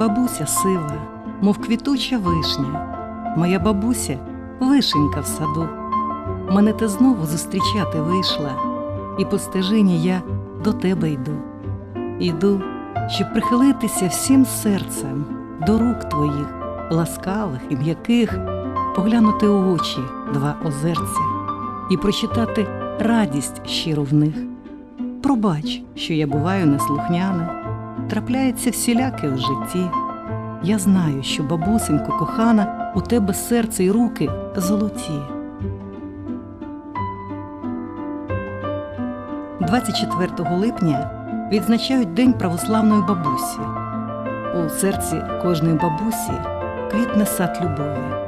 Бабуся сива, мов квітуча вишня. Моя бабуся вишенька в саду. Мене ти знову зустрічати вийшла, і по стежині я до тебе йду. Іду, щоб прихилитися всім серцем до рук твоїх, ласкавих і м'яких, поглянути у очі два озерця і прочитати радість щиру в них. Пробач, що я буваю неслухняна, трапляється всіляке в житті. Я знаю, що бабусенько кохана, у тебе серце й руки золоті. 24 липня відзначають День православної бабусі. У серці кожної бабусі квітне сад любові.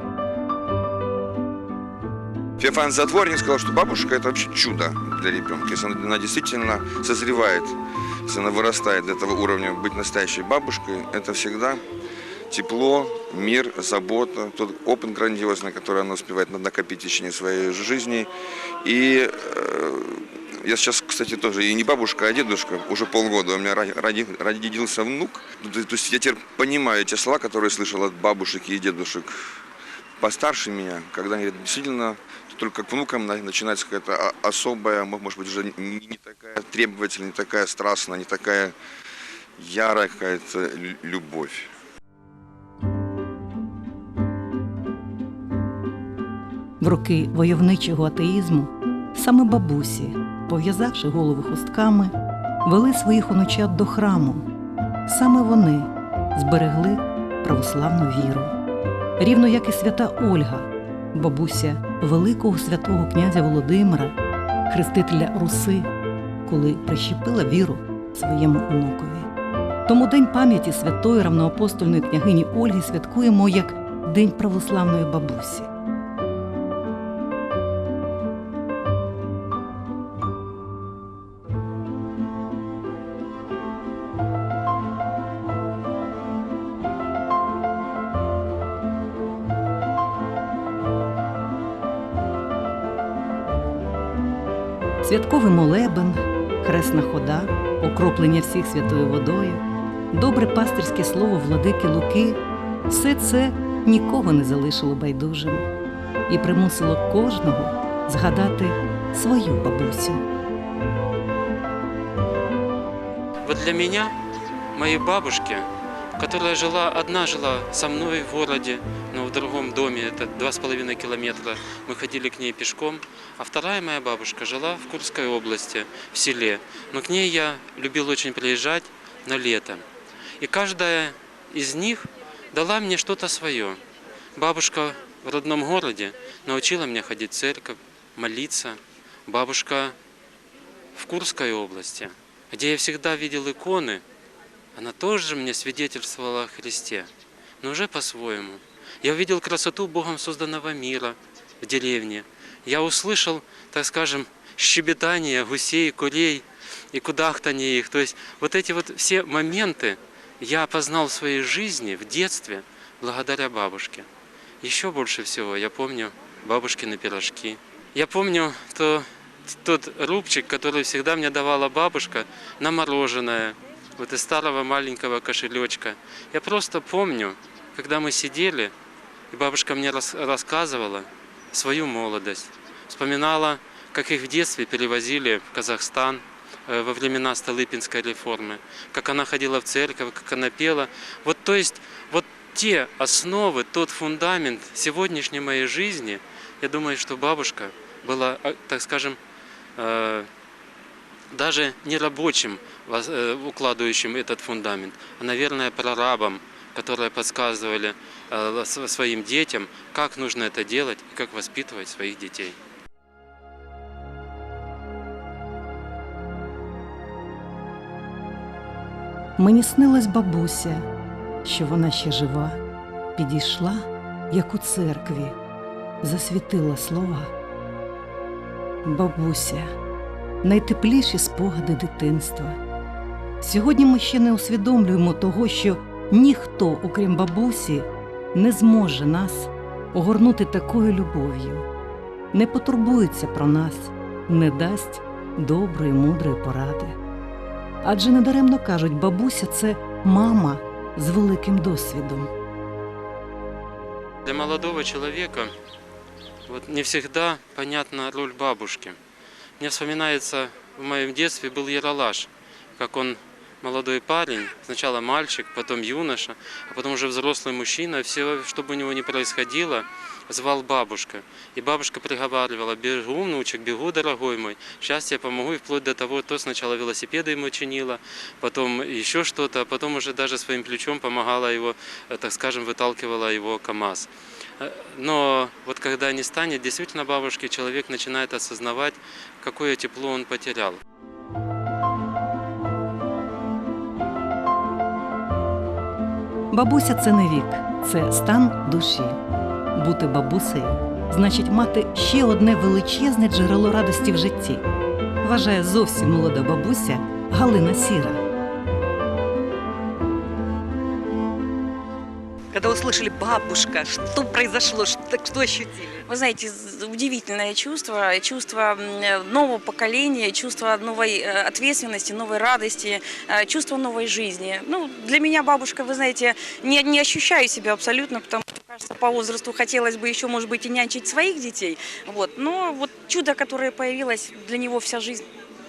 Феофан Затворник сказал, что бабушка это вообще чудо для ребенка. Если она, она действительно она вырастает до этого уровня быть настоящей бабушкой, это всегда тепло, мир, забота, тот опыт грандиозный, который она успевает накопить в течение своей жизни. И э, я сейчас, кстати, тоже и не бабушка, а дедушка. Уже полгода у меня роди- родился внук. Ну, то есть я теперь понимаю те слова, которые слышал от бабушек и дедушек постарше меня, когда они говорят, действительно, только к внукам на- начинается какая-то особая, может быть, уже не, не такая требовательная, не такая страстная, не такая ярая какая-то любовь. В роки войовничого атеїзму саме бабусі, пов'язавши голови хустками, вели своїх онучат до храму. Саме вони зберегли православну віру. Рівно як і свята Ольга, бабуся великого святого князя Володимира, хрестителя Руси, коли прищепила віру своєму онукові. Тому День пам'яті святої равноапостольної княгині Ольги святкуємо як День православної бабусі. Святковий молебен, хресна хода, окроплення всіх святою водою, добре пастирське слово владики Луки все це нікого не залишило байдужим і примусило кожного згадати свою бабусю. Вот для меня, моей бабушки, которая жила, одна жила со мной в городе, но в другом доме, это два с половиной километра, мы ходили к ней пешком, а вторая моя бабушка жила в Курской области, в селе, но к ней я любил очень приезжать на лето. И каждая из них дала мне что-то свое. Бабушка в родном городе научила меня ходить в церковь, молиться. Бабушка в Курской области, где я всегда видел иконы, она тоже мне свидетельствовала о Христе, но уже по-своему. Я увидел красоту Богом созданного мира в деревне. Я услышал, так скажем, щебетание гусей, курей и кудахтание их. То есть вот эти вот все моменты я познал в своей жизни, в детстве, благодаря бабушке. Еще больше всего я помню бабушкины пирожки. Я помню то, тот рубчик, который всегда мне давала бабушка на мороженое, вот из старого маленького кошелечка. Я просто помню, когда мы сидели, и бабушка мне рас- рассказывала свою молодость. Вспоминала, как их в детстве перевозили в Казахстан э, во времена Столыпинской реформы, как она ходила в церковь, как она пела. Вот то есть вот те основы, тот фундамент сегодняшней моей жизни, я думаю, что бабушка было, а, так скажем, э, даже не рабочим, воз- э, укладывающим этот фундамент, а, наверное, прорабам, которые подсказывали э, с- своим детям, как нужно это делать и как воспитывать своих детей. Мені снилась бабуся, що вона ще жива, підійшла, як у церкві, засвітила слова. Бабуся, Найтепліші спогади дитинства. Сьогодні ми ще не усвідомлюємо того, що ніхто, окрім бабусі, не зможе нас огорнути такою любов'ю, не потурбується про нас, не дасть доброї, мудрої поради. Адже недаремно кажуть, бабуся це мама з великим досвідом. Для молодого человека вот не всегда понятна роль бабушки. Мне вспоминается, в моем детстве был Яралаш, как он молодой парень, сначала мальчик, потом юноша, а потом уже взрослый мужчина. Все, что бы у него ни происходило, звал бабушка. И бабушка приговаривала, бегу, внучек, бегу, дорогой мой, сейчас я помогу, и вплоть до того, то сначала велосипеды ему чинила, потом еще что-то, а потом уже даже своим плечом помогала его, э, так скажем, выталкивала его КАМАЗ. Э, Но вот когда не станет, действительно бабушки, человек начинает осознавать, какое тепло он потерял. Бабуся це не вік, це стан душі. Бути бабусею значить мати ще одне величезне джерело радості в житті. Вважає зовсім молода бабуся Галина Сіра. Когда услышали бабушка, что произошло, что, что ощутили? Вы знаете, удивительное чувство, чувство нового поколения, чувство новой э, ответственности, новой радости, э, чувство новой жизни. Ну, для меня бабушка, вы знаете, не, не ощущаю себя абсолютно, потому что, кажется, по возрасту хотелось бы еще, может быть, и нянчить своих детей. Вот. Но вот чудо, которое появилось, для него вся жизнь,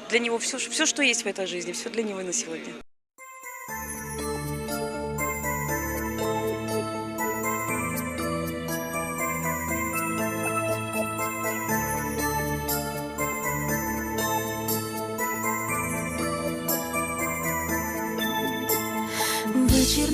для него все, все, что есть в этой жизни, все для него на сегодня.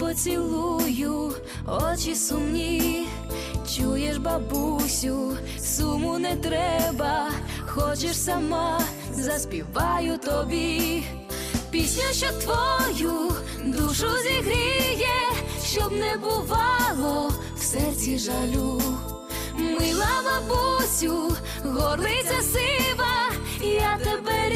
поцілую очі сумні. Чуєш, бабусю, суму не треба, хочеш сама, заспіваю тобі. Пісня, що твою душу зігріє, щоб не бувало в серці жалю. Мила бабусю, горлиця сива, я тебе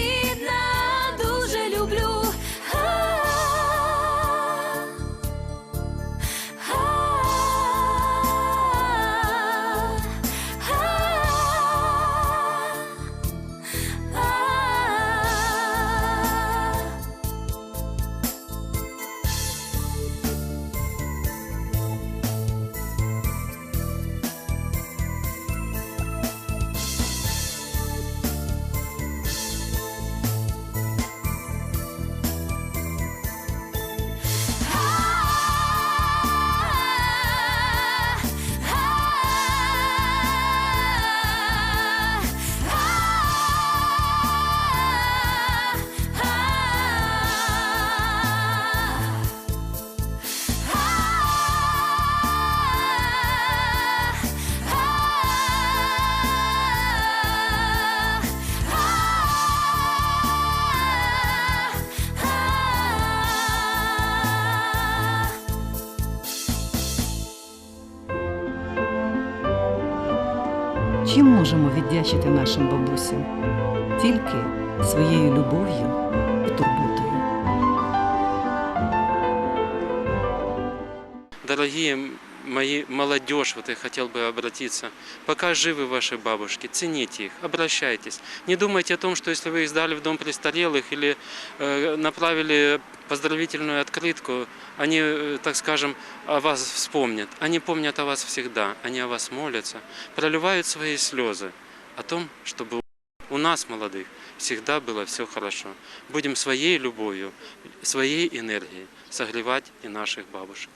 віддячити нашим бабусям? Тільки своєю любов'ю і турботою. Дорогие м- мои молодежь, вот я хотел бы обратиться, пока живы ваши бабушки, цените их, обращайтесь. Не думайте о том, что если вы их сдали в дом престарелых или э, направили поздравительную открытку, они, э, так скажем, о вас вспомнят. Они помнят о вас всегда, они о вас молятся, проливают свои слезы о том, чтобы у нас, молодых, всегда было все хорошо. Будем своей любовью, своей энергией согревать и наших бабушек.